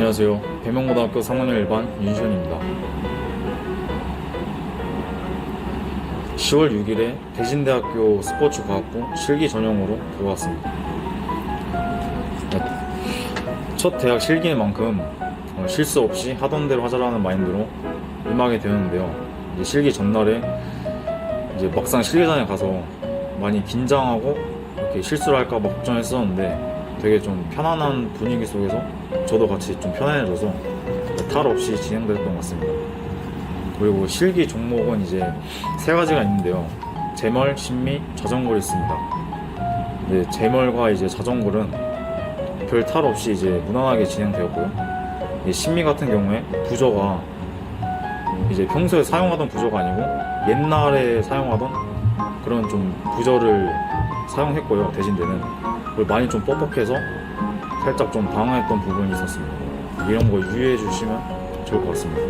안녕하세요. 배명고등학교 3학년 1반 윤시현입니다. 10월 6일에 대진대학교 스포츠과학부 실기 전형으로 들어왔습니다. 네, 첫 대학 실기인 만큼 어, 실수 없이 하던 대로 하자라는 마인드로 임하게 되었는데요. 이제 실기 전날에 이제 막상 실기장에 가서 많이 긴장하고 이렇게 실수를 할까봐 걱정했었는데 되게 좀 편안한 분위기 속에서 저도 같이 좀 편안해져서 탈 없이 진행됐던 것 같습니다. 그리고 실기 종목은 이제 세 가지가 있는데요. 제멀, 심미, 자전거를 있습니다. 네, 제멀과 이제 자전거는 별 탈 없이 이제 무난하게 진행되었고요. 이 심미 같은 경우에 부저가 이제 평소에 사용하던 부저가 아니고 옛날에 사용하던 그런 좀 부저를 사용했고요. 대신대는 그걸 많이 좀 뻑뻑해서 살짝 좀 방어했던 부분이 있었습니다. 이런 거 유의해 주시면 좋을 것 같습니다.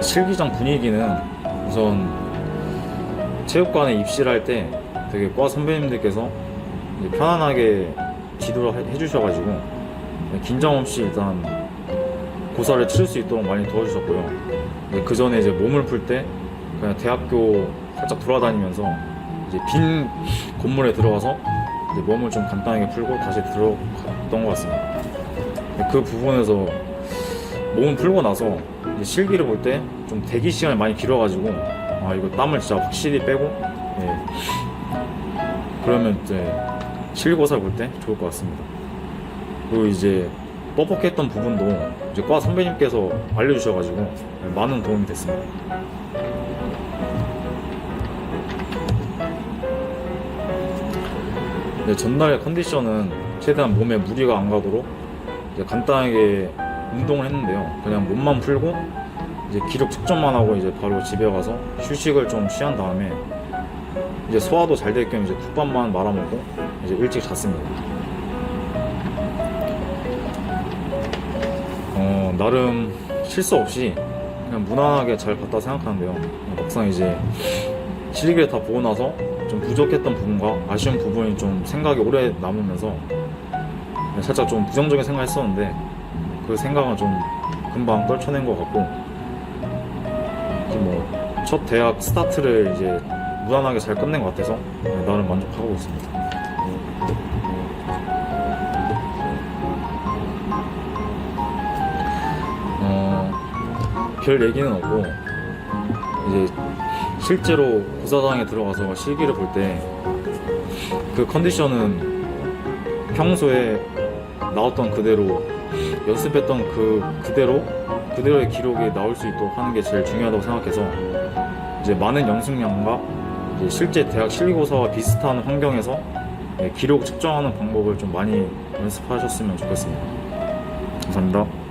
실기장 분위기는 우선 체육관에 입시를 할때 되게 과 선배님들께서 편안하게 지도를 해- 해주셔가지고 긴장 없이 일단 고사를 치를 수 있도록 많이 도와주셨고요. 그 전에 이제 몸을 풀 때 그냥 대학교 살짝 돌아다니면서 이제 빈 건물에 들어가서 이제 몸을 좀 간단하게 풀고 다시 들어갔던 것 같습니다. 그 부분에서 몸을 풀고 나서 이제 실기를 볼 때 좀 대기 시간이 많이 길어가지고 아 이거 땀을 진짜 확실히 빼고 예. 그러면 이제 실고사를 볼때 좋을 것 같습니다. 그리고 이제 뻑뻑했던 부분도 이제 과 선배님께서 알려주셔가지고 많은 도움이 됐습니다. 네, 전날 컨디션은 최대한 몸에 무리가 안 가도록 간단하게 운동을 했는데요. 그냥 몸만 풀고 이제 기록 측정만 하고 이제 바로 집에 가서 휴식을 좀 취한 다음에 이제 소화도 잘 될 겸 이제 국밥만 말아먹고 이제 일찍 잤습니다. 나름 실수 없이 그냥 무난하게 잘 봤다 생각하는데요. 막상 이제 실기를 다 보고 나서 좀 부족했던 부분과 아쉬운 부분이 좀 생각이 오래 남으면서 살짝 좀 부정적인 생각을 했었는데 그 생각은 좀 금방 떨쳐낸 것 같고 뭐 첫 대학 스타트를 이제 무난하게 잘 끝낸 것 같아서 나름 만족하고 있습니다. 별 얘기는 없고 이제 실제로 고사장에 들어가서 실기를 볼 때 그 컨디션은 평소에 나왔던 그대로 연습했던 그 그대로 그대로의 기록이 나올 수 있도록 하는 게 제일 중요하다고 생각해서 이제 많은 연습량과 이제 실제 대학 실기고사와 비슷한 환경에서 네, 기록 측정하는 방법을 좀 많이 연습하셨으면 좋겠습니다. 감사합니다.